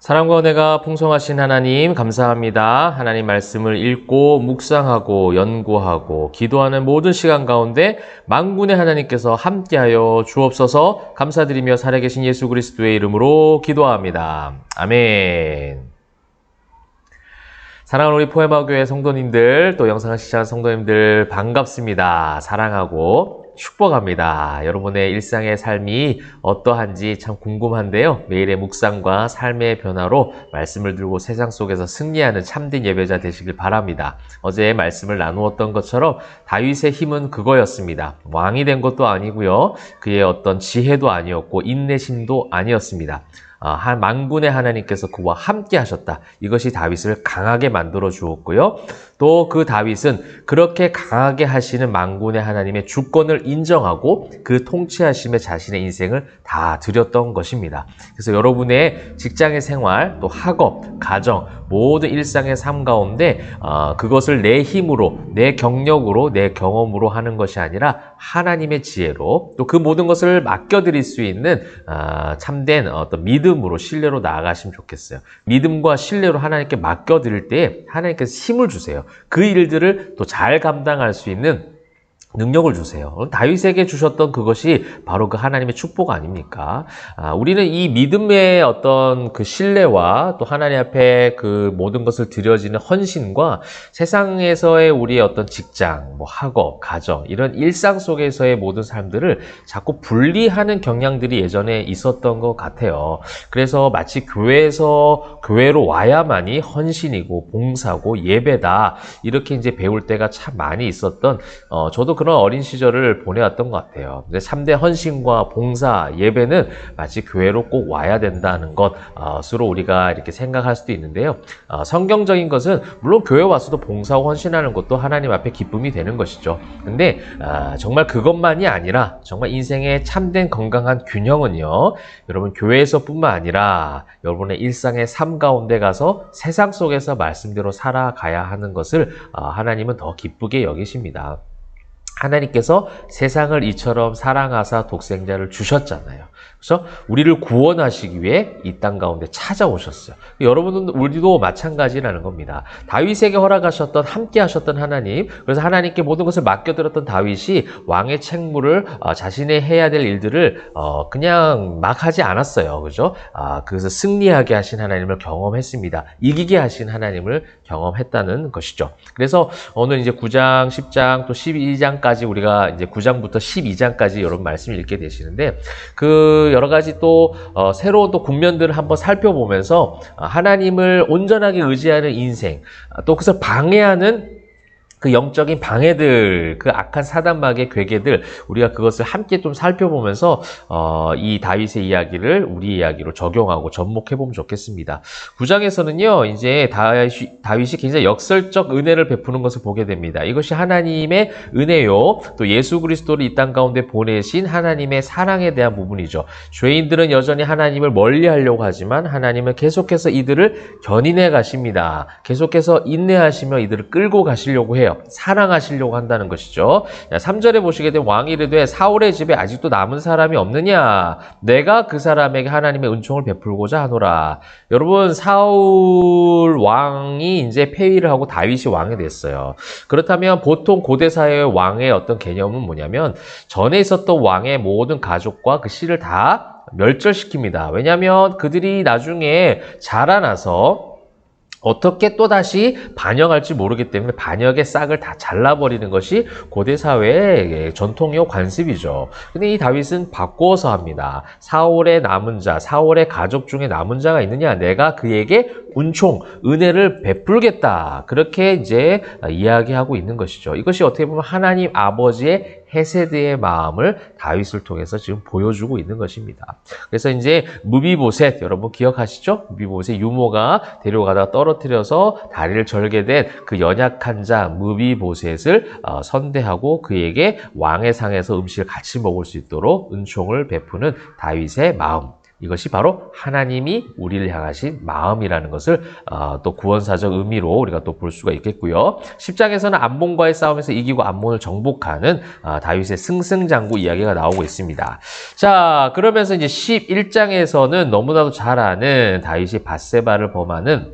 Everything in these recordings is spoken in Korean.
사랑과 은혜가 풍성하신 하나님 감사합니다. 하나님 말씀을 읽고 묵상하고 연구하고 기도하는 모든 시간 가운데 만군의 하나님께서 함께하여 주옵소서 감사드리며 살아계신 예수 그리스도의 이름으로 기도합니다. 아멘. 사랑하는 우리 포에마 교회 성도님들 또 영상을 시청하는 성도님들 반갑습니다. 사랑하고 축복합니다. 여러분의 일상의 삶이 어떠한지 참 궁금한데요. 매일의 묵상과 삶의 변화로 말씀을 들고 세상 속에서 승리하는 참된 예배자 되시길 바랍니다. 어제 말씀을 나누었던 것처럼 다윗의 힘은 그거였습니다. 왕이 된 것도 아니고요. 그의 어떤 지혜도 아니었고 인내심도 아니었습니다. 아, 한 만군의 하나님께서 그와 함께 하셨다. 이것이 다윗을 강하게 만들어 주었고요. 또 그 다윗은 그렇게 강하게 하시는 만군의 하나님의 주권을 인정하고 그 통치하심에 자신의 인생을 다 드렸던 것입니다. 그래서 여러분의 직장의 생활, 또 학업, 가정, 모든 일상의 삶 가운데 어, 그것을 내 힘으로, 내 경력으로, 내 경험으로 하는 것이 아니라 하나님의 지혜로 또 그 모든 것을 맡겨드릴 수 있는 어, 참된 어떤 믿음으로 신뢰로 나아가시면 좋겠어요. 믿음과 신뢰로 하나님께 맡겨드릴 때 하나님께서 힘을 주세요. 그 일들을 또 잘 감당할 수 있는 능력을 주세요. 다윗에게 주셨던 그것이 바로 그 하나님의 축복 아닙니까? 아, 우리는 이 믿음의 어떤 그 신뢰와 또 하나님 앞에 그 모든 것을 드려지는 헌신과 세상에서의 우리의 어떤 직장, 뭐 학업, 가정 이런 일상 속에서의 모든 삶들을 자꾸 분리하는 경향들이 예전에 있었던 것 같아요. 그래서 마치 교회에서 교회로 와야만이 헌신이고 봉사고 예배다 이렇게 이제 배울 때가 참 많이 있었던 어, 저도 그런 어린 시절을 보내왔던 것 같아요. 근데 3대 헌신과 봉사, 예배는 마치 교회로 꼭 와야 된다는 것으로 우리가 이렇게 생각할 수도 있는데요. 어, 성경적인 것은 물론 교회 와서도 봉사하고 헌신하는 것도 하나님 앞에 기쁨이 되는 것이죠. 근데 아, 정말 그것만이 아니라 정말 인생의 참된 건강한 균형은요. 여러분 교회에서뿐만 아니라 여러분의 일상의 삶 가운데 가서 세상 속에서 말씀대로 살아가야 하는 것을 어, 하나님은 더 기쁘게 여기십니다. 하나님께서 세상을 이처럼 사랑하사 독생자를 주셨잖아요. 그래서 우리를 구원하시기 위해 이 땅 가운데 찾아오셨어요. 여러분은 우리도 마찬가지라는 겁니다. 다윗에게 허락하셨던 함께 하셨던 하나님, 그래서 하나님께 모든 것을 맡겨들었던 다윗이 왕의 책무를 어, 자신의 해야 될 일들을 어, 그냥 막 하지 않았어요. 그죠? 아, 그래서 승리하게 하신 하나님을 경험했습니다. 이기게 하신 하나님을 경험했다는 것이죠. 그래서 오늘 이제 9장, 10장, 또 12장까지 우리가 이제 9장부터 12장까지 여러분 말씀을 읽게 되시는데 그 여러 가지 또 어, 새로운 또 국면들을 한번 살펴보면서 어, 하나님을 온전하게 의지하는 인생, 아, 또 그것을 방해하는 그 영적인 방해들, 그 악한 사단막의 괴계들, 우리가 그것을 함께 좀 살펴보면서, 어, 이 다윗의 이야기를 우리 이야기로 적용하고 접목해보면 좋겠습니다. 9장에서는요, 이제 다윗이, 다윗이 굉장히 역설적 은혜를 베푸는 것을 보게 됩니다. 이것이 하나님의 은혜요, 또 예수 그리스도를 이 땅 가운데 보내신 하나님의 사랑에 대한 부분이죠. 죄인들은 여전히 하나님을 멀리 하려고 하지만 하나님은 계속해서 이들을 견인해 가십니다. 계속해서 인내하시며 이들을 끌고 가시려고 해요. 해요. 사랑하시려고 한다는 것이죠. 3절에 보시게 되면 왕이 이르되 사울의 집에 아직도 남은 사람이 없느냐? 내가 그 사람에게 하나님의 은총을 베풀고자 하노라. 여러분 사울 왕이 이제 폐위를 하고 다윗이 왕이 됐어요. 그렇다면 보통 고대 사회의 왕의 어떤 개념은 뭐냐면 전에 있었던 왕의 모든 가족과 그 씨를 다 멸절시킵니다. 왜냐하면 그들이 나중에 자라나서 어떻게 또다시 반역할지 모르기 때문에 반역의 싹을 다 잘라버리는 것이 고대 사회의 전통이요 관습이죠. 근데 이 다윗은 바꾸어서 합니다. 사울의 남은 자, 사울의 가족 중에 남은 자가 있느냐? 내가 그에게 은총, 은혜를 베풀겠다. 그렇게 이제 이야기하고 있는 것이죠. 이것이 어떻게 보면 하나님 아버지의 헤세드의 마음을 다윗을 통해서 지금 보여주고 있는 것입니다. 그래서 이제 무비보셋 여러분 기억하시죠? 무비보셋 유모가 데려가다가 떨어뜨려서 다리를 절게 된그 연약한 자 무비보셋을 어, 선대하고 그에게 왕의 상에서 음식을 같이 먹을 수 있도록 은총을 베푸는 다윗의 마음. 이것이 바로 하나님이 우리를 향하신 마음이라는 것을 어, 또 구원사적 의미로 우리가 또 볼 수가 있겠고요. 10장에서는 암몬과의 싸움에서 이기고 암몬을 정복하는 아, 다윗의 승승장구 이야기가 나오고 있습니다. 자, 그러면서 이제 11장에서는 너무나도 잘 아는 다윗이 바세바를 범하는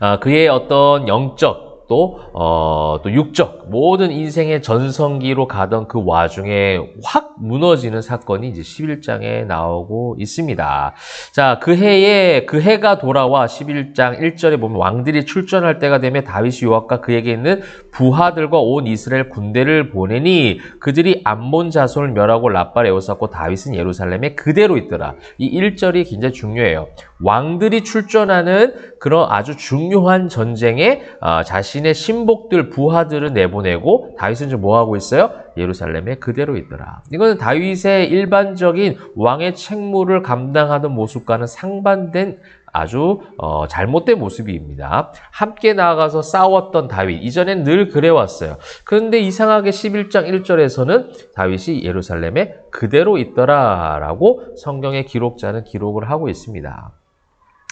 아, 그의 어떤 영적 또, 어, 또 육적, 모든 인생의 전성기로 가던 그 와중에 확 무너지는 사건이 이제 11장에 나오고 있습니다. 자, 그 해에, 그 해가 돌아와 11장 1절에 보면 왕들이 출전할 때가 되면 다윗이 요압과 그에게 있는 부하들과 온 이스라엘 군대를 보내니 그들이 암몬 자손을 멸하고 라빠를 에워쌌고 다윗은 예루살렘에 그대로 있더라. 이 1절이 굉장히 중요해요. 왕들이 출전하는 그런 아주 중요한 전쟁에 어, 자신의 신복들 부하들을 내보내고 다윗은 지금 뭐 하고 있어요? 예루살렘에 그대로 있더라. 이거는 다윗의 일반적인 왕의 책무를 감당하던 모습과는 상반된 아주 어, 잘못된 모습입니다. 함께 나아가서 싸웠던 다윗 이전엔 늘 그래왔어요. 그런데 이상하게 11장 1절에서는 다윗이 예루살렘에 그대로 있더라라고 성경의 기록자는 기록을 하고 있습니다.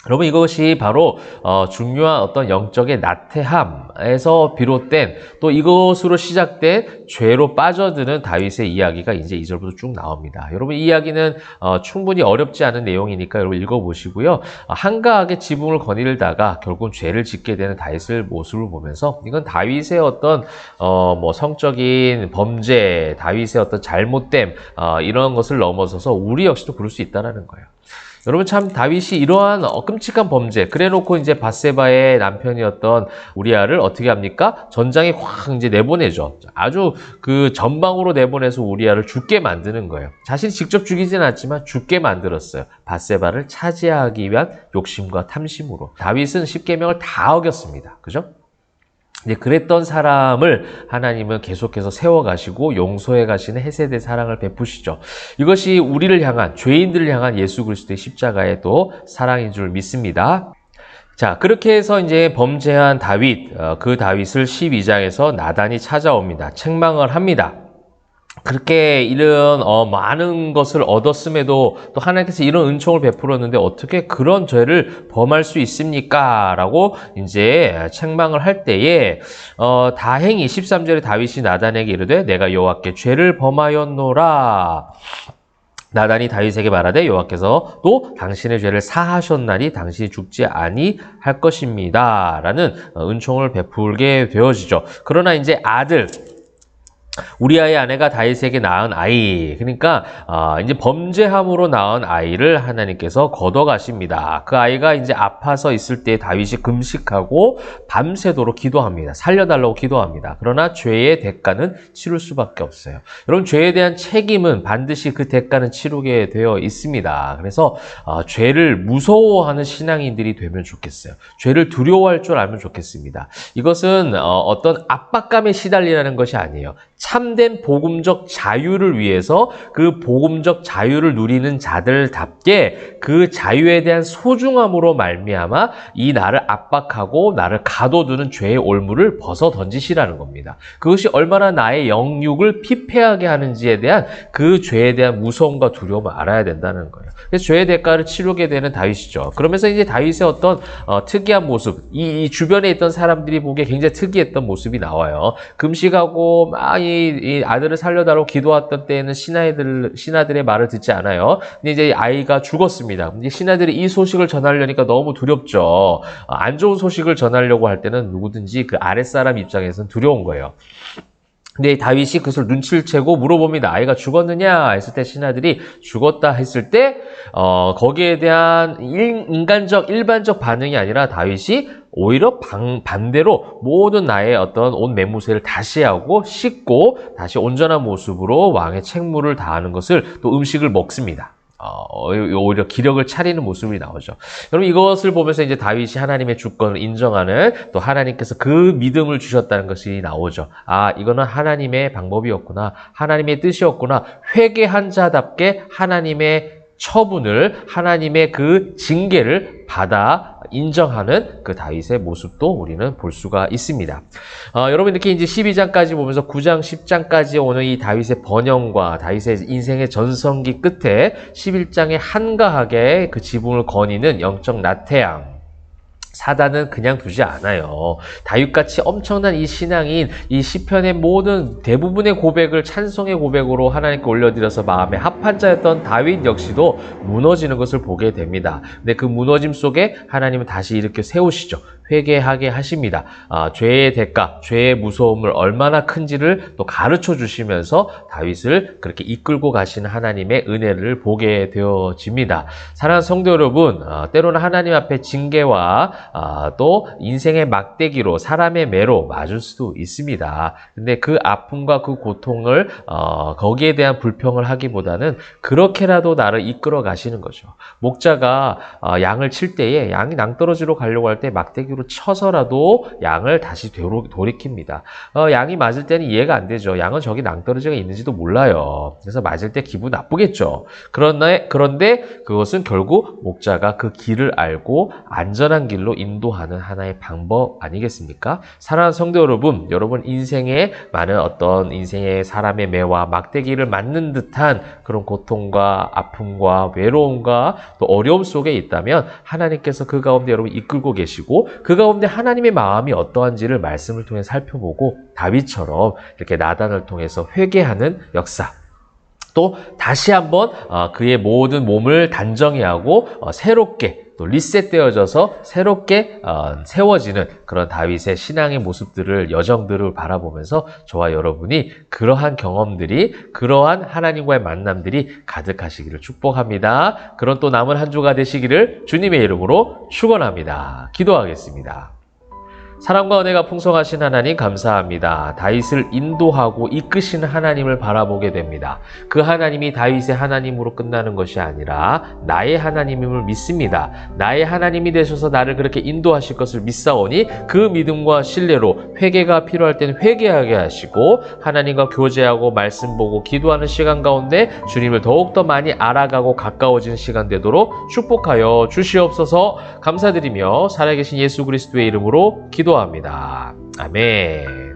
여러분 이것이 바로 어, 중요한 어떤 영적의 나태함에서 비롯된 또 이것으로 시작된 죄로 빠져드는 다윗의 이야기가 이제 2절부터 쭉 나옵니다. 여러분 이 이야기는 어, 충분히 어렵지 않은 내용이니까 여러분 읽어보시고요. 어, 한가하게 지붕을 거닐다가 결국 죄를 짓게 되는 다윗의 모습을 보면서 이건 다윗의 어떤 어, 뭐 성적인 범죄, 다윗의 어떤 잘못됨 어, 이런 것을 넘어서서 우리 역시도 그럴 수 있다라는 거예요. 여러분 참 다윗이 이러한 어, 끔찍한 범죄 그래놓고 이제 바세바의 남편이었던 우리아를 어떻게 합니까? 전장에 확 이제 내보내죠. 아주 그 전방으로 내보내서 우리아를 죽게 만드는 거예요. 자신이 직접 죽이진 않지만 죽게 만들었어요. 바세바를 차지하기 위한 욕심과 탐심으로 다윗은 십계명을 다 어겼습니다. 그죠? 이제 그랬던 사람을 하나님은 계속해서 세워가시고 용서해 가시는 해세대 사랑을 베푸시죠. 이것이 우리를 향한 죄인들을 향한 예수 그리스도의 십자가의 또 사랑인 줄 믿습니다. 자, 그렇게 해서 이제 범죄한 다윗, 어, 그 다윗을 12장에서 나단이 찾아옵니다. 책망을 합니다. 그렇게 이런 어, 많은 것을 얻었음에도 또 하나님께서 이런 은총을 베풀었는데 어떻게 그런 죄를 범할 수 있습니까? 라고 이제 책망을 할 때에 어, 다행히 13절에 다윗이 나단에게 이르되 내가 여호와께 죄를 범하였노라 나단이 다윗에게 말하되 여호와께서 또 당신의 죄를 사하셨나니 당신이 죽지 아니할 것입니다라는 어, 은총을 베풀게 되어지죠. 그러나 이제 아들 우리아의 아내가 다윗에게 낳은 아이, 그러니까 어, 이제 범죄함으로 낳은 아이를 하나님께서 걷어가십니다. 그 아이가 이제 아파서 있을 때 다윗이 금식하고 밤새도록 기도합니다. 살려달라고 기도합니다. 그러나 죄의 대가는 치를 수밖에 없어요. 여러분 죄에 대한 책임은 반드시 그 대가는 치르게 되어 있습니다. 그래서 어, 죄를 무서워하는 신앙인들이 되면 좋겠어요. 죄를 두려워할 줄 알면 좋겠습니다. 이것은 어, 어떤 압박감에 시달리라는 것이 아니에요. 참된 복음적 자유를 위해서 그 복음적 자유를 누리는 자들답게 그 자유에 대한 소중함으로 말미암아 이 나를 압박하고 나를 가둬두는 죄의 올무를 벗어 던지시라는 겁니다. 그것이 얼마나 나의 영육을 피폐하게 하는지에 대한 그 죄에 대한 무서움과 두려움을 알아야 된다는 거예요. 그래서 죄의 대가를 치르게 되는 다윗이죠. 그러면서 이제 다윗의 어떤 어, 특이한 모습, 이, 이 주변에 있던 사람들이 보기에 굉장히 특이했던 모습이 나와요. 금식하고 막 이, 이 아들을 살려달라고 기도했던 때에는 신하들 신하들의 말을 듣지 않아요. 근데 이제 아이가 죽었습니다. 근데 신하들이 이 소식을 전하려니까 너무 두렵죠. 어, 안 좋은 소식을 전하려고 할 때는 누구든지 그 아랫사람 입장에서는 두려운 거예요. 근데 다윗이 그것을 눈치를 채고 물어봅니다. 아이가 죽었느냐 했을 때 신하들이 죽었다 했을 때 어, 거기에 대한 일, 인간적 일반적 반응이 아니라 다윗이 오히려 방, 반대로 모든 나의 어떤 온 매무새를 다시 하고 씻고 다시 온전한 모습으로 왕의 책무를 다하는 것을 또 음식을 먹습니다. 어, 오히려 기력을 차리는 모습이 나오죠. 여러분 이것을 보면서 이제 다윗이 하나님의 주권을 인정하는 또 하나님께서 그 믿음을 주셨다는 것이 나오죠. 아 이거는 하나님의 방법이었구나, 하나님의 뜻이었구나. 회개한 자답게 하나님의 처분을 하나님의 그 징계를 받아 인정하는 그 다윗의 모습도 우리는 볼 수가 있습니다. 어, 여러분 이렇게 이제 12장까지 보면서 9장, 10장까지 오는 이 다윗의 번영과 다윗의 인생의 전성기 끝에 11장에 한가하게 그 지붕을 거니는 영적 나태함. 사단은 그냥 두지 않아요. 다윗같이 엄청난 이 신앙인 이 시편의 모든 대부분의 고백을 찬송의 고백으로 하나님께 올려드려서 마음에 합한 자였던 다윗 역시도 무너지는 것을 보게 됩니다. 근데 그 무너짐 속에 하나님은 다시 이렇게 세우시죠. 회개하게 하십니다. 아, 죄의 대가, 죄의 무서움을 얼마나 큰지를 또 가르쳐 주시면서 다윗을 그렇게 이끌고 가시는 하나님의 은혜를 보게 되어집니다. 사랑하는 성도 여러분, 어, 때로는 하나님 앞에 징계와 아, 또 인생의 막대기로 사람의 매로 맞을 수도 있습니다. 근데 그 아픔과 그 고통을 어, 거기에 대한 불평을 하기보다는 그렇게라도 나를 이끌어 가시는 거죠. 목자가 어, 양을 칠 때에 양이 낭떠러지로 가려고 할 때 막대기로 쳐서라도 양을 다시 되로, 돌이킵니다. 어, 양이 맞을 때는 이해가 안 되죠. 양은 저기 낭떠러지가 있는지도 몰라요. 그래서 맞을 때 기분 나쁘겠죠. 그런데, 그런데 그것은 결국 목자가 그 길을 알고 안전한 길로 인도하는 하나의 방법 아니겠습니까? 사랑하는 성도 여러분, 여러분 인생에 많은 어떤 인생의 사람의 매와 막대기를 맞는 듯한 그런 고통과 아픔과 외로움과 또 어려움 속에 있다면 하나님께서 그 가운데 여러분 이끌고 계시고 그 가운데 하나님의 마음이 어떠한지를 말씀을 통해 살펴보고 다윗처럼 이렇게 나단을 통해서 회개하는 역사. 또 다시 한번 어, 그의 모든 몸을 단정히 하고 어, 새롭게 또 리셋되어져서 새롭게 어, 세워지는 그런 다윗의 신앙의 모습들을 여정들을 바라보면서 저와 여러분이 그러한 경험들이 그러한 하나님과의 만남들이 가득하시기를 축복합니다. 그런 또 남은 한 주가 되시기를 주님의 이름으로 축원합니다. 기도하겠습니다. 사랑과 은혜가 풍성하신 하나님 감사합니다. 다윗을 인도하고 이끄시는 하나님을 바라보게 됩니다. 그 하나님이 다윗의 하나님으로 끝나는 것이 아니라 나의 하나님임을 믿습니다. 나의 하나님이 되셔서 나를 그렇게 인도하실 것을 믿사오니 그 믿음과 신뢰로 회개가 필요할 때는 회개하게 하시고 하나님과 교제하고 말씀 보고 기도하는 시간 가운데 주님을 더욱더 많이 알아가고 가까워지는 시간 되도록 축복하여 주시옵소서 감사드리며 살아계신 예수 그리스도의 이름으로 기도합니다. 아멘.